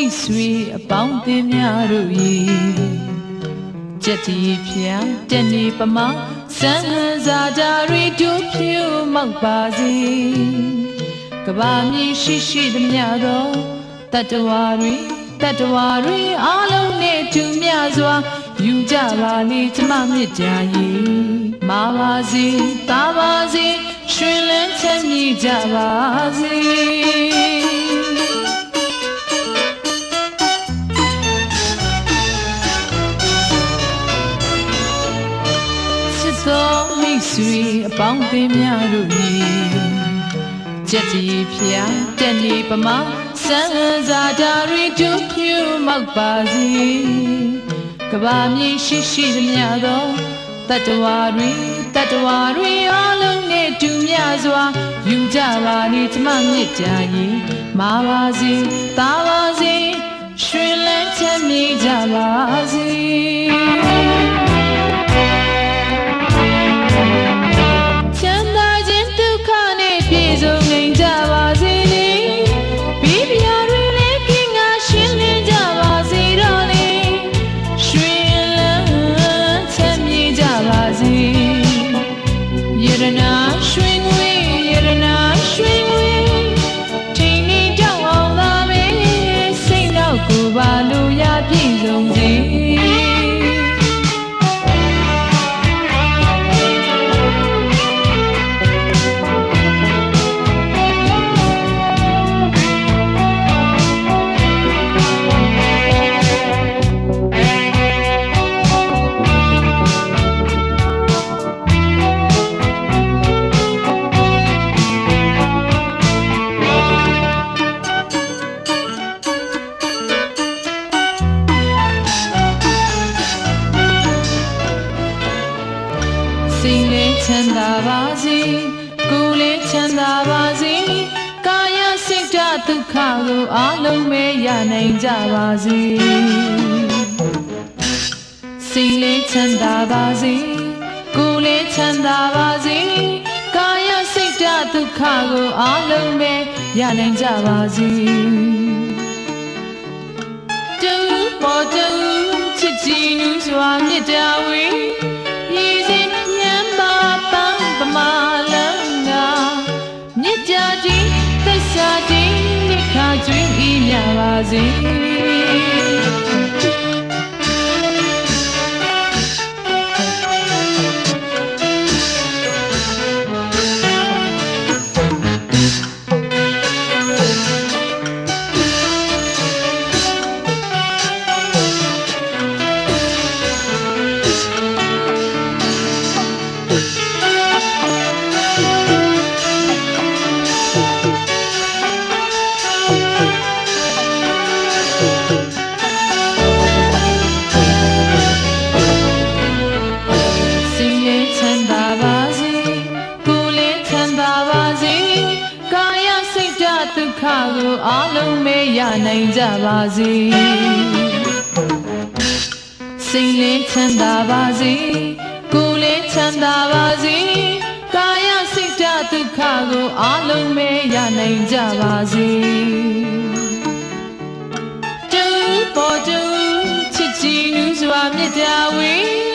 မိတ်ဆွေအပေါင်းအသင်းများတို့၏ကြက်တီဖျားတက်နေပမာစံစာကြရီတို့ဖြူမောက်ပါစေကဘာမြေရှိရှိသမျှသောတတ္တဝါတွေတတ္တဝါတွေအားလုံးနဲ့တူမြစွာယူကြပါလေကျမမြစ်ကြာရီမာပါစေတာပါစေရွှင်လန်းချမ်းမြေ့ကြပါစေ ဆွေအပေါင်းအသင်းများတို့၏ကြက်တီဖျားတက်နေပမာစံစာတာရီတို့ဖြူမောက်ပါစေကဘာမြေရှိရှိသမျှသောတတ္တဝါတွေတတ္တဝါတွေအားလုံးနဲ့တူမြစွာယူကြပါလေကျမမြစ်ကြရင်မာပါစေတာပါစေရွှင်လန်းချမ်းမြေ့ကြပါစေ ခကိုအလုံးမဲရနိုင်ကြပါစေတူပေါ်တူချစ်ကြည်နူးစွာမြတ်တာဝေရည်စင်ညံပါပန်းပမာလန်းကမြတ်ကြည်သစ္စာတည်နိခါကျွင်းဤမြပါစေ နိုင်ကြပါစေစိတ်လေးချမ်းသာပါစေကိုယ်လေးချမ်းသာပါစေကာယစိတ်ဓာတ်ဒုက္ခကိုအလုံးမဲရနိုင်ကြပါစေတူပေါ်တူချစ်ကြည်နူးစွာမြတ်တာဝေ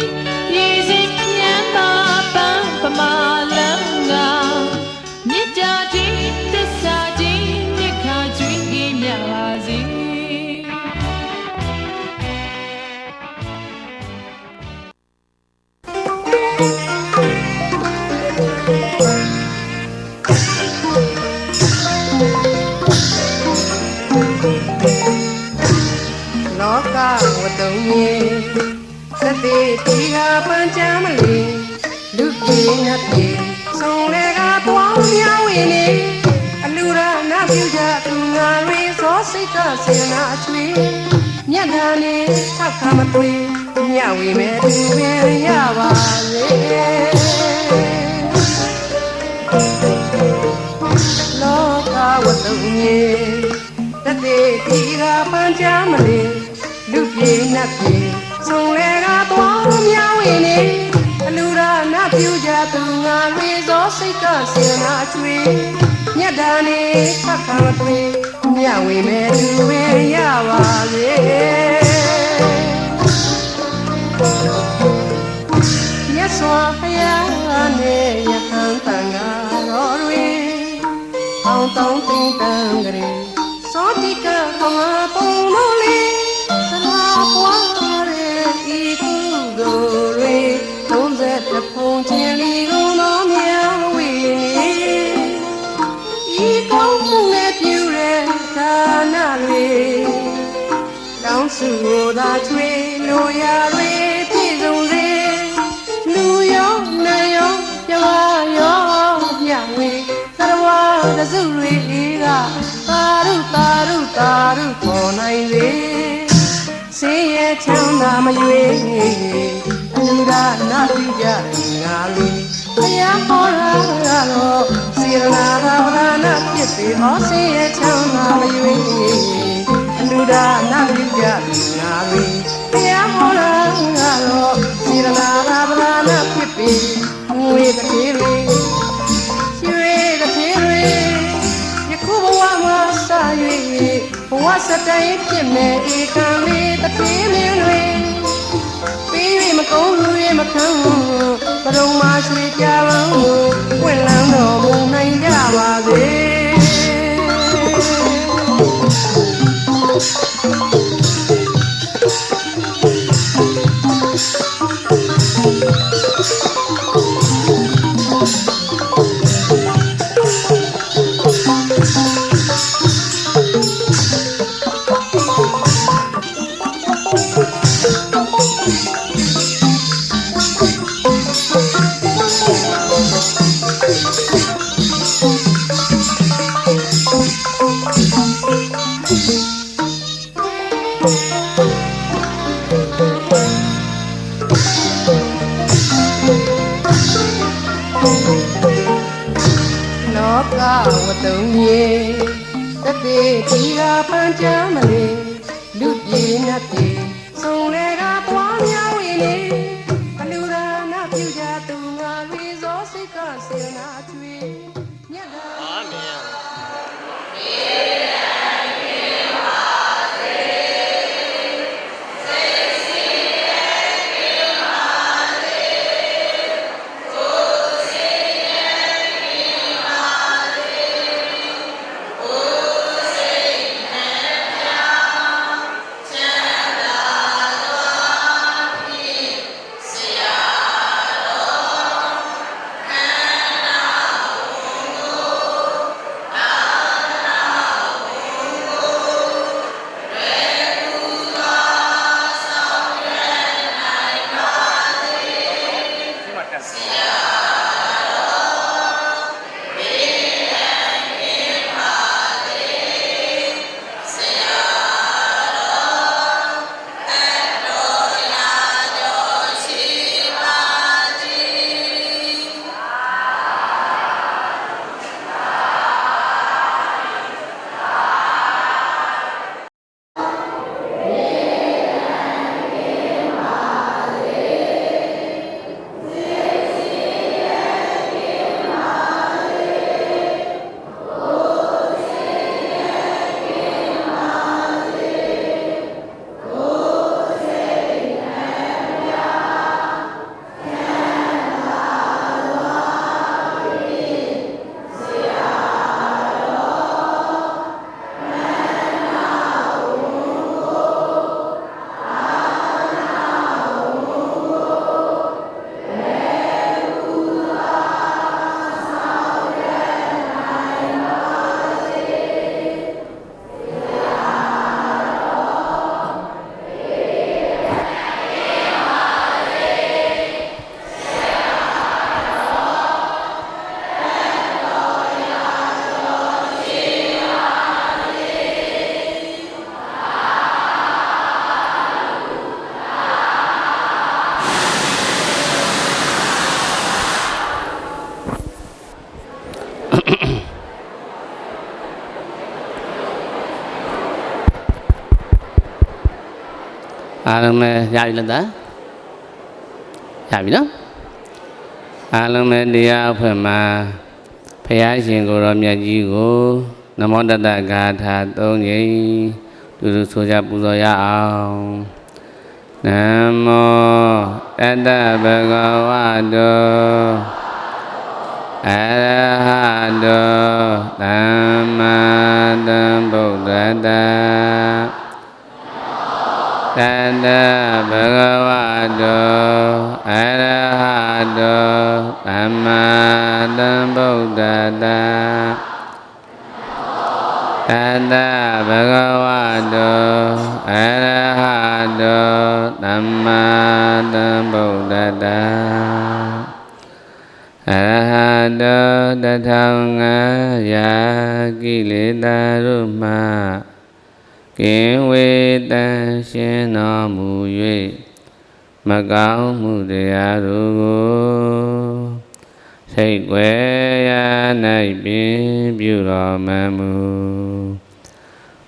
ကဝတ္တုံမြေသတိတိဟာပန်းချမ်းမလီလူပြေနတ်ပြေဆုံးလေကပွားမြောင်းဝင်နေအလူရနာပြုကြသူငါတွေစောစိတ်ကစေနာအချွေမျက်နှာနဲ့ထောက်ခမသွေးညဝေမဲ့သူပဲရပါစေလောကဝတ္တုံမြေတသေးဒီကပန်းချမ်းမလေး လူပြေနတ်ပြေဆုံးလေကသွားမြောင်းဝင်နေအလူရာနာပြူကြသူငါတွေသောစိတ်ကစေနာချွေမြတ်တာနေဖတ်ခံသွေမြဝေမဲ့သူပဲရပါစေမြတ်စွာဘုရားနဲ့ယဟန်တန်ဃာတော်တွေအောင်တောင်းတင်တန်ကြရေစောတိကကမပုံလို့လေ သလားပွားရဲ့ဤကုသိုလ်တွေသုံးသက်တဖုံချင်းလီကုန်တော်မြတ်ဝေနေဤကောင်းမှုနဲ့ပြုတဲ့ဒါနတွေတောင်းစုသာချွေလိုရာတွေပြည့်စုံစေလူရောနာရောပြဝရောမြဝေသရဝသစုတွေကသာရုသာရုသာရုပေါ်နိုင်စေစင်းရဲ့ ချမ်းသာမရွေအလူဒါနာပြုကြငါလူဘုရားဟောရာတော့စေရနာဘာဝနာဖြစ်ပေဟောစင်းရဲ့ချမ်းသာမရွေအလူဒါနာပြုကြငါလူဘုရားဟောရာတော့စေရနာဘာဝနာဖြစ်ပေငွေတ စတိုင်းဖြစ်မဲ့ဧကံလေးတစ်ပြေးလေးတွေပြီး၍မကုန်း၍မခံဘရုံမှာရွှေကြပန်းကိုပွင့်လန်းတော်မူနိုင်ကြပါစေလော ဝတ္တုံမြေတတိတီဟာပန်းချမ်းမလေးလူပြေမြတ်ပြေ အားလုံးလည်းရပြီလားသားရပြီနော်အားလုံးပဲတရားအဖွဲ့မှာဖရာရှင်ကိုယ်တော်မြတ်ကြီးကိုနမောတတ္တဂါထာ၃ကြိမ်တူတူဆိုကြပူဇော်ရအောင်နမောတတ္တဗဂဝတောအရဟတောသမ္မာသမ္ဗုဒ္ဓတ္တ တတဗဂဝတောအရဟတောသမ္မာသမ္ဗုဒ္ဓတ္တတတဗဂဝတောအရဟတောသမ္မာသမ္ဗုဒ္ဓတ္တအရဟတောတထောင်ငါယာကိလေသာတို့မှ ကင်ဝေတံရှင်တော်မူ၍မကောင်းမှုတရားတို့ကိုစိတ်ွယ်ရာ၌ပင်ပြုတော်မမူ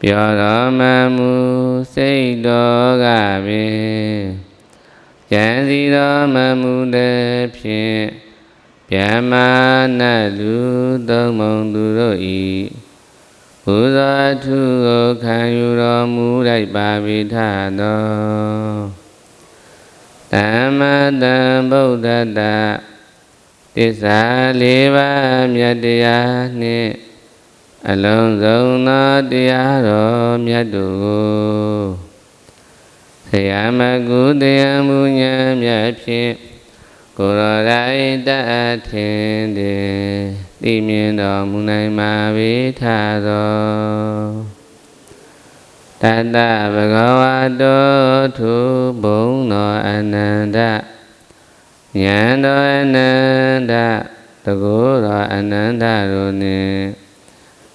ပြောတော်မမူစိတ်တော်ကပင်ကြံစီတော်မမူတဲ့ဖြင့်ဗျမနလူသုံးမုံသူတို့ ဤဘုရားထုကိုခံယူတော်မူလိုက်ပါပြီထသောဓမ္မတံဗုဒ္ဓတ္တသစ္စာလေးပါးမြတ်တရားနှင့်အလုံးစုံသောတရားတော်မြတ်တို့ကိုဆရာမကုတရားမူညာမြတ်ဖြင့်ကိုယ်တော်တိုင်တတ်ထင်တယ် သိမြင်တော်မူနိုင်ပါပေထသောတတ္တဗဂဝတောထုဘုံတော်အနန္တဉာဏ်တော်အနန္တတကုတော်အနန္တတို့နှင့်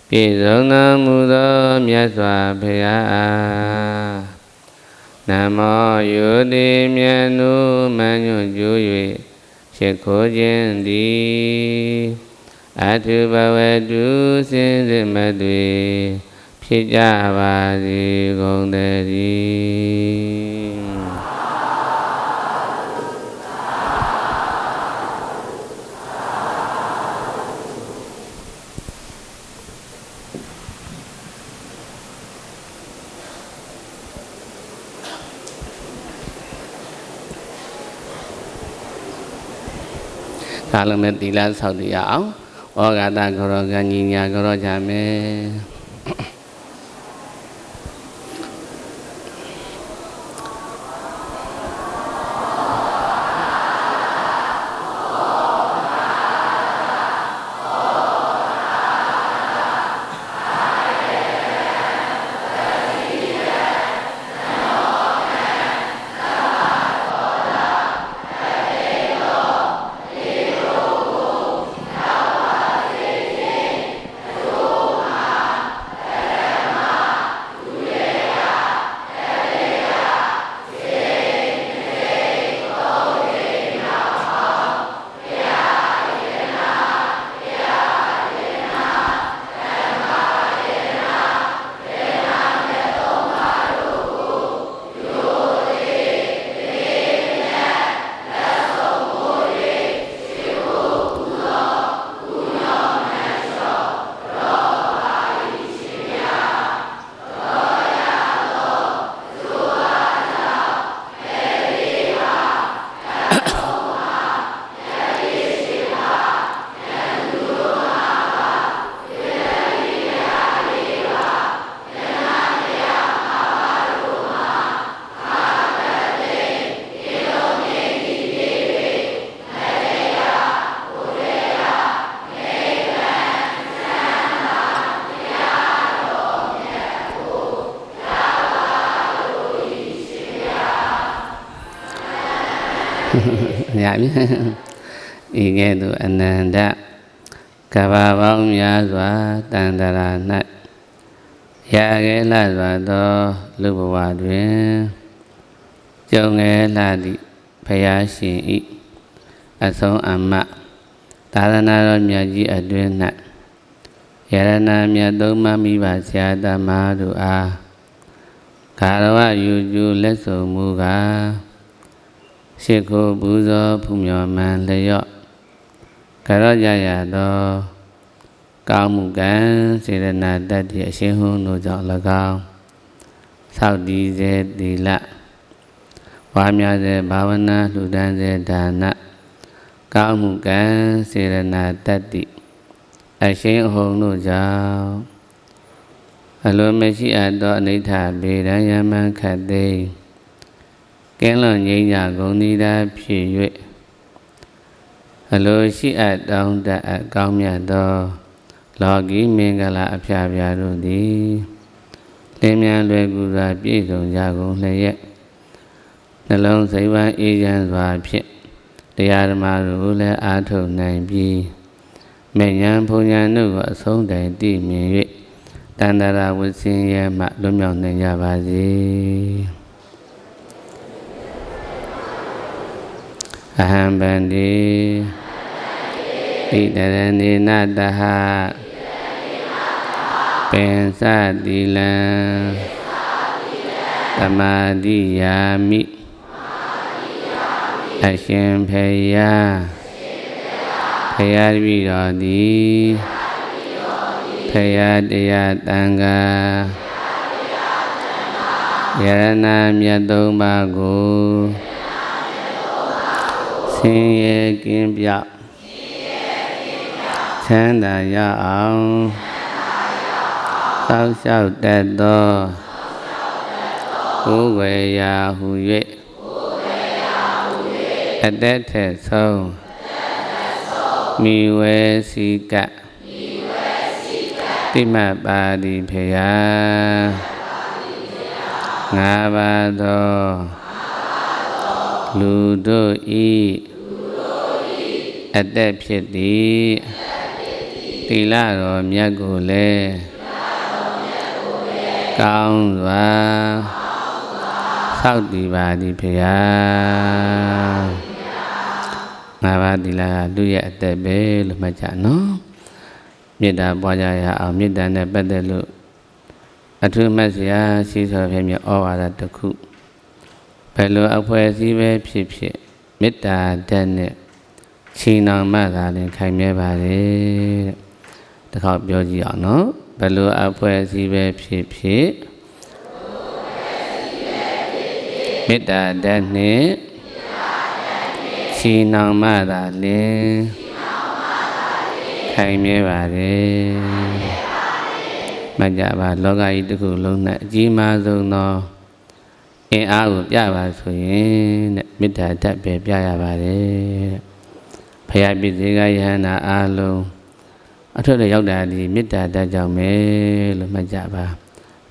ပြည့်စုံတော်မူသောမြတ်စွာဘုရားနမောယုတိမြတ်နုမညွတ်ကျူ၍ရှိခိုးခြင်းသည် အထုဘဝတုစင်စစ်မတွေဖြစ်ကြပါစေကုန်တည်းဒါလည်းမဲ့သီလဆောက်တည်ရအောင် ဩဃာတကရောကညီညာကရောကြမယ် ရပြီဤကဲ့သို့အနန္တကဘာပေါင်းများစွာတန်တရာ၌ရခဲ့လာစွာသောလူဘဝတွင်ကြုံငယ်လာသည့်ဖယားရှင်ဤအဆုံးအမသာသနာတော်မြတ်ကြီးအတွင်၌ယရဏမြတ်သုံးပါးမိပါဆရာသမားတို့အားခါရဝယူကျူလက်ဆုံမူကား ရှ िख ိုးပူဇော်ဖူးမြော်မှန်လျော့ကရောကြရသောကောင်းမှုကံစေရနာတတ်သည့်အရှင်ဟုံးတို့ကြောင့်၎င်းသောက်တည်စေတိလဝါများစေဘာဝနာလှူဒန်းစေဒါနကောင်းမှုကံစေရနာတတ်သည့်အရှင်အဟုံတို့ကြောင့်အလိုမရှိအပ်သောအနိဋ္ဌဗေဒံယမံခတ်သိမ်း ကင်းလွန်ငြိမ်းကြကုန်သည်သာဖြစ်၍အလိုရှိအပ်တောင်းတအပ်ကောင်းမြတ်သော လောကီမင်္ဂလာအဖျားပြားတို့သည်လင်းမြန်လွယ်ကူစွာပြည့်စုံကြကုန်လျက်နှလုံးစိတ်ဝမ်းအေးချမ်းစွာဖြင့်တရားဓမ္မတို့လည်းအားထုတ်နိုင်ပြီးမေညာဘုံညာတို့ကိုအဆုံးတိုင်တည်မြင်၍တန္တရာဝဆင်းရဲမှလွတ်မြောက်နိုင်ကြပါစေ အဟံဗန္တိဣတရဏေနတဟပင်စတိလံသမာတိယာမိအရှင်ဖေယဖေယတပိတော်သည်ဖေယတရားတန်ခါယရဏမြတ်သုံးပါးကို ဆင်းရဲကင်းပြောက်ချမ်းသာရအောင်သောက်လျှောက်တတ်သောကိုယ်ဝေရာဟု၍အတက်ထက်ဆုံးမိဝဲစီကတိမတ်ပါတိဖေယငါးပါးသောလူတို့ဤ အတက်ဖြစ်သည်တိလတော်မြတ်ကိုလည်းကောင်းစွာသောက်တည်ပါသည်ဖေယငါးပါးတိလကလူရဲ့အသက်ပဲလို့မှတ်ကြနော်မေတ္တာပွားကြရအောင်မေတ္တာနဲ့ပတ်သက်လို့အထူးမှတ်စရာရှိသောဖြင့်မြဩဝါဒတစ်ခုဘယ်လိုအဖွဲ့အစည်းပဲဖြစ်ဖြစ်မေတ္တာဓာတ်နဲ့ ချီနှောင်မှသာလင်ခိုင်မြဲပါလေတဲ့တစ်ခေါက်ပြောကြည့်အောင်နော်ဘယ်လိုအဖွဲ့အစည်းပဲဖြစ်ဖြစ်မေတ္တာဓာတ်နဲ့ချီနှောင်မှသာလင်ခိုင်မြဲပါတယ်မှတ်ကြပါလောကကြီးတစ်ခုလုံးနဲ့အကြီးမားဆုံးသောအင်အားကိုပြပါဆိုရင်တဲ့မေတ္တာဓာတ်ပဲပြရပါတယ်တဲ့ ဖရာပိစေကယဟန္တာအားလုံးအထွတ်လည်းရောက်တာဒီမေတ္တာဓာတ်ကြောင့်ပဲလို့မှတ်ကြပါ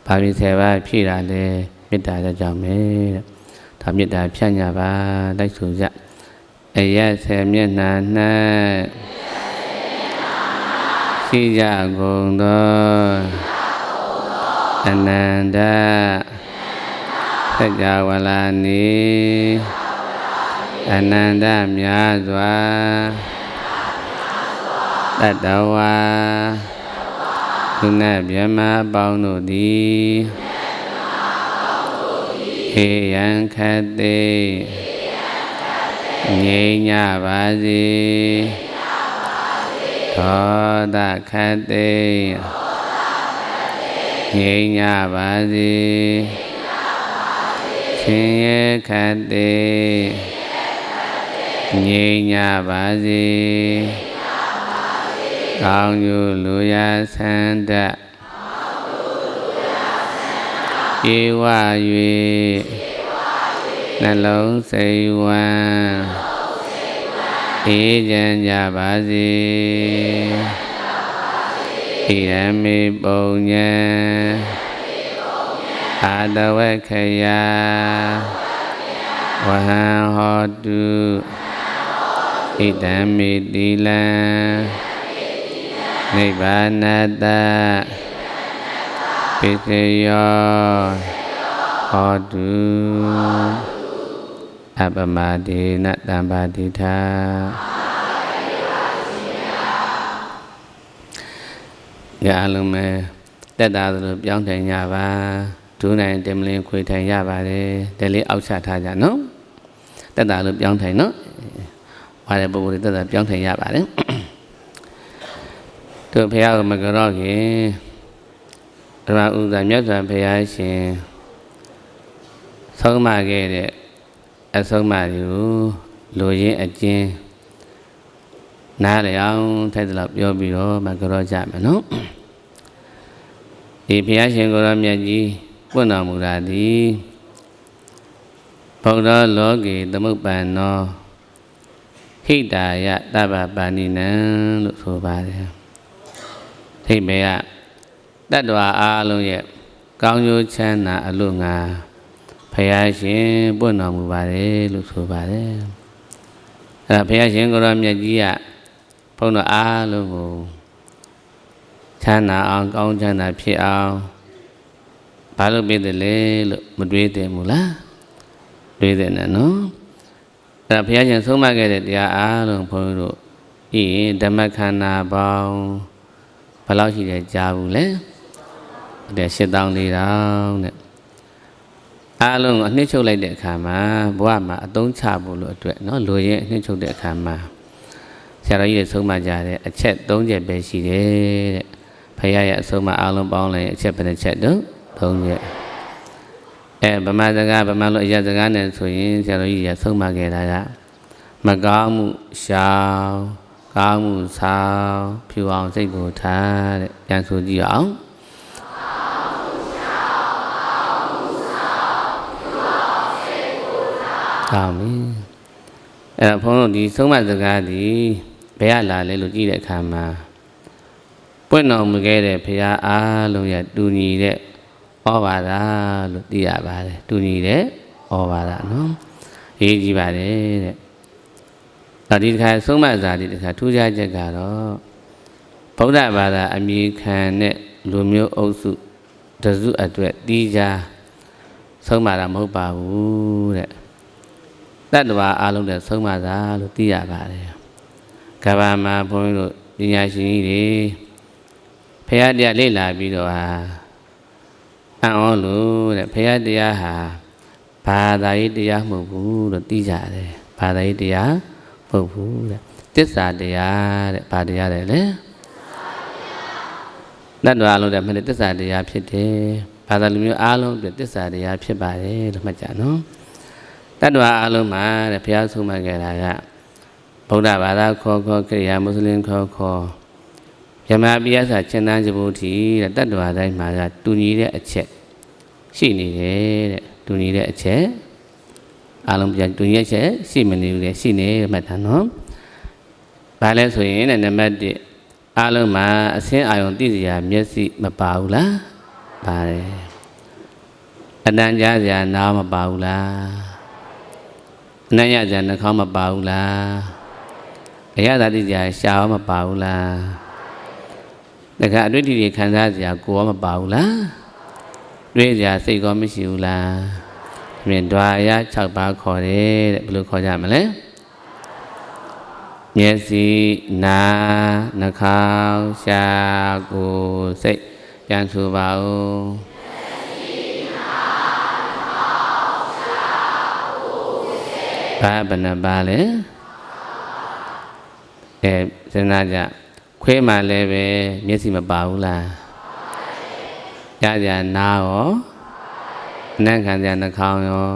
ဘာဖြစ်ဆယ်ပါဖြည့်တာလဲမေတ္တာဓာတ်ကြောင့်ပဲတဲ့ဒါမေတ္တာဖြန့်ကြပါလိုက်ဆိုကြအရက်ဆယ်မျက်နှာ၌ရှိကြကုန်သောအနန္တသက္ကဝလာနေ အနန္တမြာစွာတတဝါခုနဗြဟ္မာပေါင်းတို့သည်ဟေယံခတ်တိငြိမ်းကြပါစေသောတခတ်တိငြိမ်းကြပါစေရှင်ရဲ့ခတ်တိ ငြိမ်းကြပါစေကောင်းကျိုးလူရဆန္ဒဧဝ၍နှလုံးစိတ်ဝမ်းအေးချမ်းကြပါစေဣရမေပုံညံအာတဝေခယဝဟံဟောတု ဣတံမေတိလံနိဗ္ဗာနတပိစယောဟောတုအပမဒေနတံပါတိထာရအလုံးမဲ့တက်တာသလိုပြောင်းထိုင်ကြပါဒူးနိုင်တင်မလင်းခွေထိုင်ရပါတယ်ဒါလေးအောက်ချထားကြနော်တတက်တာလို့ပြောင်းထိုင်နော် ဝါတဲ့ပုဂ္ဂိုလ်တွေတက်တာပြောင်းထိုင်ရပါတယ်တို့ဘုရားကမကြောက်ခင်ဓမ္မဥဒ္ဒါမြတ်စွာဘုရားရှင်ဆုံးမခဲ့တဲ့အဆုံးအမတွေကိုလိုရင်းအကျဉ်းနားလည်အောင်ထိုက်တယ်လို့ပြောပြီးတော့မကြောကြမယ်နော်ဒီဘုရားရှင်ကိုရောမြတ်ကြီးပွင့်တော်မူတာဒီဗုဒ္ဓလောကေသမုပ္ပန္နော ဟိတာယတဗ္ဗပါဏိနံလို့ဆိုပါတယ်ထိပ်မေကတတ္တဝါအားလုံးရဲ့ကောင်းကျိုးချမ်းသာအလို့ငါဖယားရှင်ပွင့်တော်မူပါတယ်လို့ဆိုပါတယ်အဲဒါဖယားရှင်ကိုရောမြတ်ကြီးကဘုန်းတော်အားလုံးကိုချမ်းသာအောင်ကောင်းချမ်းသာဖြစ်အောင်ဘာလို့ပြည့်တယ်လဲလို့မတွေးတယ်မူလားတွေးတယ်နော် အဲဒါဘုရားရှင်ဆုံးမခဲ့တဲ့တရားအားလုံးဘုန်းကြီးတို့ဤဓမ္မခန္ဓာပေါင်းဘယ်လောက်ရှိတယ်ကြားဘူးလဲတဲ့၈000လေးတောင်တဲ့အားလုံးကိုအနှစ်ချုပ်လိုက်တဲ့အခါမှာဘဝမှာအသုံးချဖို့လို့အတွက်เนาะလူရင်အနှစ်ချုပ်တဲ့အခါမှာဆရာတော်ကြီးတွေဆုံးမကြတဲ့အချက်၃ချက်ပဲရှိတယ်တဲ့ဖခင်ရဲ့အဆုံးအမအားလုံးပေါင်းလိုက်အချက်ဘယ်နှချက်တော့၃ချက် အဲဗမာစကားဗမာလိုအရာစကားနဲ့ဆိုရင်ဆရာတော်ကြီးကဆုံးမခဲ့တာကမကောင်းမှုရှောင်ကောင်းမှုဆောင်ဖြူအောင်စိတ်ကိုထားတဲ့ပြန်ဆိုကြည့်အောင်ကောင်းပြီအဲ့တော့ဘုန်းတို့ဒီဆုံးမစကားဒီဘယ်ရလာလဲလို့ကြည့်တဲ့အခါမှာပွင့်တော်မူခဲ့တဲ့ဘုရားအားလုံးရဲ့တူညီတဲ့ ဩဘာဒလို့သိရပါတယ်တူညီတဲ့ဩဘာဒနော်ရေးကြည့်ပါတယ်တဲ့ဒါဒီတစ်ခါဆုံးမဇာတိတစ်ခါထူးခြားချက်ကတော့ဗုဒ္ဓဘာသာအမိခံတဲ့လူမျိုးအုပ်စုတစုအတွက်တီးခြားဆုံးမတာမဟုတ်ပါဘူးတဲ့တတ္တဝါအလုံးတဲ့ဆုံးမတာလို့သိရပါတယ်ကဘာမှာဘုန်းကြီးတို့ပညာရှင်ကြီးတွေဖရာတရားလေ့လာပြီးတော့ဟာ အံ့ဩလို့တဲ့ဖရာတရားဟာဘာသာရေးတရားမဟုတ်ဘူးလို့သိကြတယ်ဘာသာရေးတရားမဟုတ်ဘူးတဲ့တစ္ဆာတရားတဲ့ဘာတရားလဲလဲတတ္တဝါလုံးတဲ့မနေ့တစ္ဆာတရားဖြစ်တယ်ဘာသာလူမျိုးအားလုံးအတွက်တစ္ဆာတရားဖြစ်ပါတယ်လို့မှတ်ကြနော်တတ္တဝါအားလုံးမှာတဲ့ဘုရားဆုံးမခဲ့တာကဗုဒ္ဓဘာသာခေါ်ခေါ်ခရိယာမွတ်စလင်ခေါ်ခေါ် ယမပိယစာကျင့်တန်းကြဖို့ထီတဲ့တတ္တဝါတိုင်းမှာကတူညီတဲ့အချက်ရှိနေတယ်တဲ့တူညီတဲ့အချက်အားလုံးပြန်တူညီတဲ့အချက်ရှိမနေဘူးလေရှိနေမှတ်တာနော်ဘာလဲဆိုရင်တဲ့နံပါတ်1အားလုံးမှာအစင်းအာယုံသိစရာမျက်စိမပါဘူးလားပါတယ်အတန်ကြားစရာနားမပါဘူးလားအနံ့ရစရာနှာခေါင်းမပါဘူးလားအရသာတိစရာရှားမပါဘူးလား တခါအတွေ့အထိတွေခံစားစရာကိုယ်ရောမပါဘူးလားတွေးစရာစိတ်ကောမရှိဘူးလားမြင်ဓာရ6ပါးခေါ်တယ်တဲ့ဘယ်လိုခေါ်ကြမလဲမျက်စိနားနှာခေါင်းရှားကိုယ်စိတ်ပြန်ဆိုပါဦးဘာဘယ်နှပါလဲအဲစဉ်းစားကြ ခွေးမှလည်းပဲမျက်စိမပါဘူးလားရကြနာရောအနံ့ခံကြနှာခေါင်းရော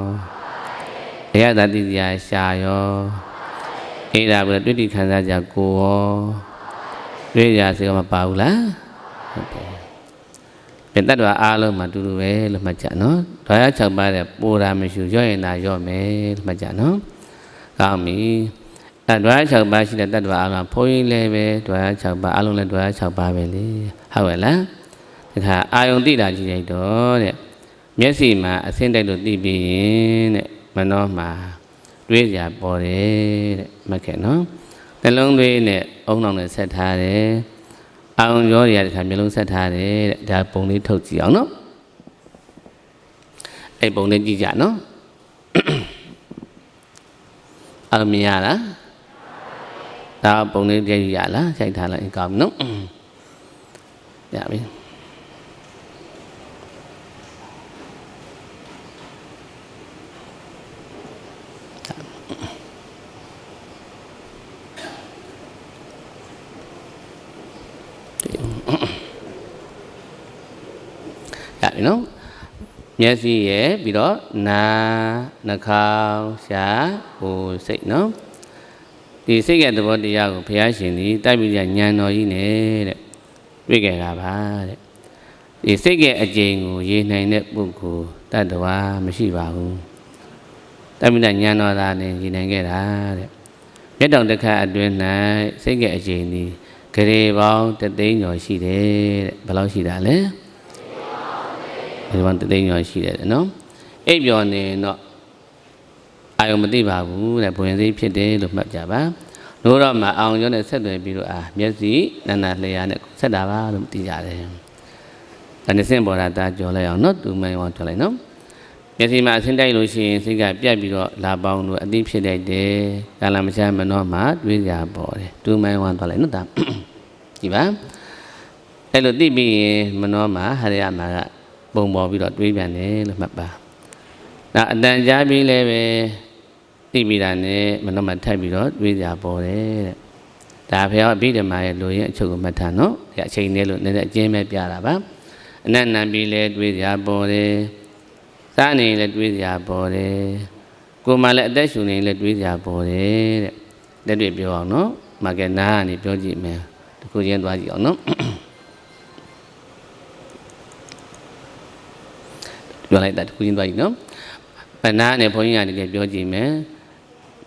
အရသာတိစရာရှာရောအေးဒါပြီးတွေ့တိခံစားကြကိုရောတွေ့ရစေမပါဘူးလားဟုတ်တယ်ပြန်တတ်တော်အားလုံးမှာတူတူပဲလို့မှတ်ကြနော်။ဓာရ6ပါးတဲ့ပိုတာမရှိရော့ရင်သာရော့မယ်လို့မှတ်ကြနော်။ကောင်းပြီ။ အဲဓာရ6ပါးရှိတဲ့တတ်တော်အားလုံးဘုန်းကြီးလည်းပဲဓာရ6ပါးအားလုံးလည်းဓာရ6ပါးပဲလေ။ဟုတ်ရဲ့လား။ဒီခါအာယုံတိတာကြည့်လိုက်တော့တဲ့မျက်စိမှာအဆင်းတိုက်လို့သိပြီးရင်တဲ့မနှောမှာတွေးစရာပေါ်တယ်တဲ့မှတ်ခဲ့နော်။နှလုံးသွေးနဲ့အုံနောက်နဲ့ဆက်ထားတယ်။အောင်ရောတွေကတခါမျိုးလုံးဆက်ထားတယ်တဲ့ဒါပုံလေးထုတ်ကြည့်အောင်နော်အဲ့ပုံလေးကြည့်ကြနော်အမြင်ရလား သာပုံလေးကြိုက်ရလားကြိုက်ထားလိုက်ကောင်းနော်ရပြီရပြီနော်မျက်စိရယ်ပြီးတော့နာနှာခေါင်းရှာဟိုစိတ်နော် ဒီစိတ်ရဲ့သဘောတရားကိုဘုရားရှင်ဒီတိုက်ပြီးဉာဏ်တော်ကြီးနဲ့တဲ့တွေ့ကြတာပါတဲ့ဒီစိတ်ရဲ့အကျဉ်းကိုရေးနိုင်တဲ့ပုဂ္ဂိုလ်တတ္တဝါမရှိပါဘူးတိုက်ပြီးဉာဏ်တော်သားနဲ့ရေးနိုင်ခဲ့တာတဲ့မြတ်တော်တစ်ခါအတွင်း၌စိတ်ရဲ့အကျဉ်းဒီဂရေပေါင်းတသိန်းကျော်ရှိတယ်တဲ့ဘယ်လောက်ရှိတာလဲဂရေပေါင်းတသိန်းကျော်ရှိတယ်တဲ့နော်အိပ်ပျော်နေတော့ အာယုံမသိပါဘူးတဲ့ဘဝင်စိဖြစ်တယ်လို့မှတ်ကြပါလို့တော့မှအောင်ကျော်နဲ့ဆက်သွယ်ပြီးတော့အာမျက်စိနာနာလျှာနဲ့ဆက်တာပါလို့သိကြတယ်ဒါနဲ့စင်ပေါ်တာဒါကြော်လိုက်အောင်နော်သူမိုင်းအောင်ကြော်လိုက်နော်မျက်စိမှာအဆင်းတိုက်လို့ရှိရင်စိတ်ကပြတ်ပြီးတော့လာပေါင်းလို့အသိဖြစ်လိုက်တယ်ကာလမချမနောမှာတွေးကြပေါ်တယ်သူမိုင်းအောင်သွားလိုက်နော်ဒါကြည့်ပါအဲ့လိုသိပြီးရင်မနောမှာဟရိယမှာကပုံပေါ်ပြီးတော့တွေးပြန်တယ်လို့မှတ်ပါနောက်အတန်ကြားပြီးလည်းပဲ သိပြီးတာနဲ့မနောမှာထပ်ပြီးတော့တွေးကြပေါ်တယ်တဲ့ဒါဖះအဘိဓမ္မာရဲ့လူရင်အချုပ်ကိုမှတ်ထားနော်ဒီအချိန်လေးလို့နည်းနည်းအကျဉ်းပဲပြတာပါအနတ်နံပြီးလဲတွေးကြပေါ်တယ်စားနေလဲတွေးကြပေါ်တယ်ကိုယ်မှလည်းအသက်ရှူနေလဲတွေးကြပေါ်တယ်တဲ့လက်တွေ့ပြောအောင်နော်မာကနာကနေပြောကြည့်မယ်တခုချင်းသွားကြည့်အောင်နော်ပြောလိုက်တာတခုချင်းသွားကြည့်နော်ပနာနဲ့ဘုန်းကြီးကတကယ်ပြောကြည့်မယ်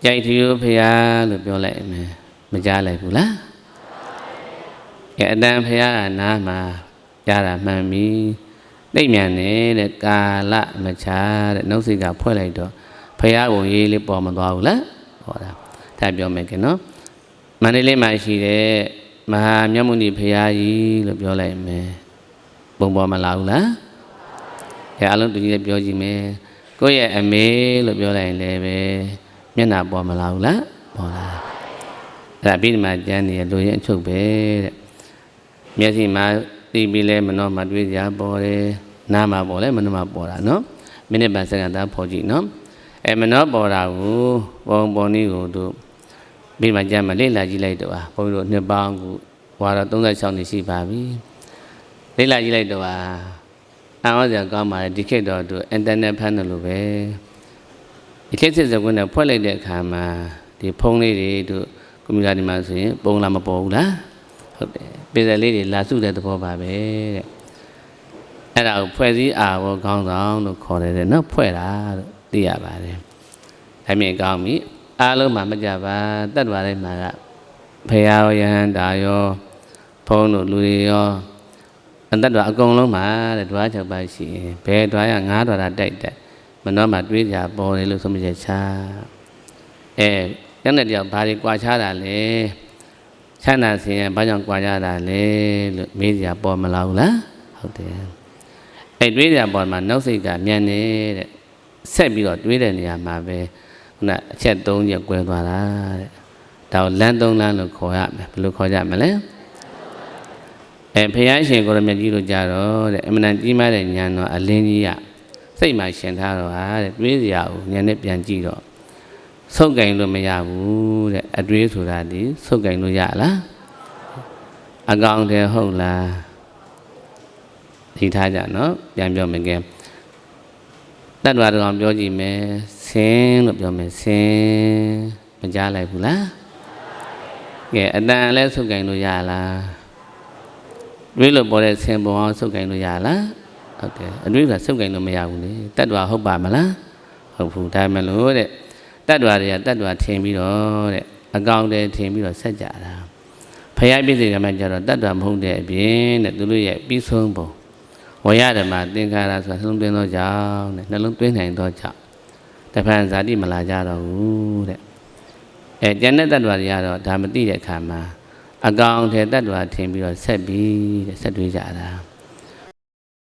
ကြိုက်သူဖရာလို့ပြောလိုက်မယ်မကြားလိုက်ဘူးလားကဲအတန်ဖရာကနားမှာကြားတာမှန်ပြီသိမြန်နေတဲ့ကာလမချာတဲ့နှုတ်စိတ်ကဖွဲ့လိုက်တော့ဖရာကိုရေးလေးပေါ်မသွားဘူးလားဟောတာဒါပြောမယ်ကနော်မန္တလေးမှာရှိတဲ့မဟာမြတ်မုနီဖရာကြီးလို့ပြောလိုက်မယ်ပုံပေါ်မလာဘူးလားကဲအလုံးတူကြီးပြောကြည့်မယ်ကိုယ့်ရဲ့အမေလို့ပြောလိုက်ရင်လည်းပဲ မျက်နှာပေါ်မလာဘူးလားပေါ်လာအဲ့ဒါပြီးဒီမှာကျမ်းနေရလူရင်အချုပ်ပဲတဲ့မျက်စိမှာသိပြီးလဲမနှောမှာတွေးကြပေါ်တယ်နားမှာပေါ်လဲမနှောမှာပေါ်တာနော်မိနစ်ပတ်စက္ကန့်သားပေါ်ကြည့်နော်အဲမနှောပေါ်တာကိုပုံပေါ်နည်းကိုတို့ပြီးမှကျမ်းမှာလေ့လာကြည့်လိုက်တော့ဟာဘုန်းကြီးတို့နှစ်ပေါင်းခုဝါတော့36နှစ်ရှိပါပြီလေ့လာကြည့်လိုက်တော့ဟာအံ့ဩစရာကောင်းပါတယ်ဒီခေတ်တော့သူအင်တာနက်ဖတ်တယ်လို့ပဲ ဒီခေတ်စစ်စကွန်းနဲ့ဖွဲ့လိုက်တဲ့အခါမှာဒီဖုန်းလေးတွေတို့ကွန်ပျူတာဒီမှာဆိုရင်ပုံလာမပေါ်ဘူးလားဟုတ်တယ်ပေစလေးတွေလာစုတဲ့သဘောပါပဲတဲ့အဲ့ဒါကိုဖွဲ့စည်းအာဘောခေါင်းဆောင်လို့ခေါ်တယ်တဲ့နော်ဖွဲ့တာလို့သိရပါတယ်ဒါမြင်ကောင်းပြီအားလုံးမှာမကြပါတတ်သွားတဲ့မှာကဖရာရောယဟန်တာရောဖုန်းတို့လူတွေရောအတ္တတော်အကုန်လုံးမှာတဲ့ဓဝါ၆ပါးရှိရင်ဘယ်ဓဝါရငါးဓဝါရတိုက်တဲ့ မနှောမှာတွေးကြပေါ်တယ်လို့ဆိုမှချက်ချအဲတန်းတဲ့တယောက်ဘာတွေကြွာချတာလဲချမ်းသာစင်ရင်ဘာကြောင့်ကြွာကြတာလဲလို့မေးကြပေါ်မလာဘူးလားဟုတ်တယ်အဲတွေးကြပေါ်မှာနှုတ်စိတ်ကမြန်နေတဲ့ဆက်ပြီးတော့တွေးတဲ့နေရာမှာပဲခုနအချက်၃ချက်ကွဲသွားတာတဲ့ဒါကိုလမ်း၃လမ်းလို့ခေါ်ရမယ်ဘယ်လိုခေါ်ကြမလဲအဲဖယားရှင်ကိုရမြတ်ကြီးတို့ကြတော့တဲ့အမှန်တန်ကြီးမားတဲ့ဉာဏ်တော်အလင်းကြီးက စိတ်မှရှင်ထားတော့ဟာတဲ့တွေးစရာကိုဉာဏ်နဲ့ပြန်ကြည့်တော့ဆုတ်ကင်လို့မရဘူးတဲ့အတွေးဆိုတာဒီဆုတ်ကင်လို့ရလားအကောင်တယ်ဟုတ်လားဒီထားကြနော်ပြန်ပြောမယ်ကဲတတ်တော်တော်ပြောကြည့်မယ်ဆင်းလို့ပြောမယ်ဆင်းမကြားလိုက်ဘူးလားကဲအတန်လည်းဆုတ်ကင်လို့ရလားတွေးလို့ပေါ်တဲ့ဆင်းပေါ်အောင်ဆုတ်ကင်လို့ရလား ဟုတ်တယ်အတွေးကဆုတ်ကင်လို့မရဘူးလေတတ်တော်ဟုတ်ပါမလားဟုတ်ဘူးဒါမှမလို့တဲ့တတ်တော်တွေကတတ်တော်ထင်ပြီးတော့တဲ့အကောင်တွေထင်ပြီးတော့ဆက်ကြတာဖယားပြည့်စုံရမှကျတော့တတ်တော်မဟုတ်တဲ့အပြင်တဲ့သူတို့ရဲ့ပြီးဆုံးပုံဝရဓမ္မသင်္ခါရဆိုတာနှလုံးသွင်းသောကြောင့်တဲ့နှလုံးသွင်းနိုင်သောကြောင့်တပန်ဇာတိမလာကြတော့ဘူးတဲ့အဲကျန်တဲ့တတ်တော်တွေကတော့ဒါမသိတဲ့အခါမှာအကောင်ထဲတတ်တော်ထင်ပြီးတော့ဆက်ပြီးတဲ့ဆက်တွေးကြတာ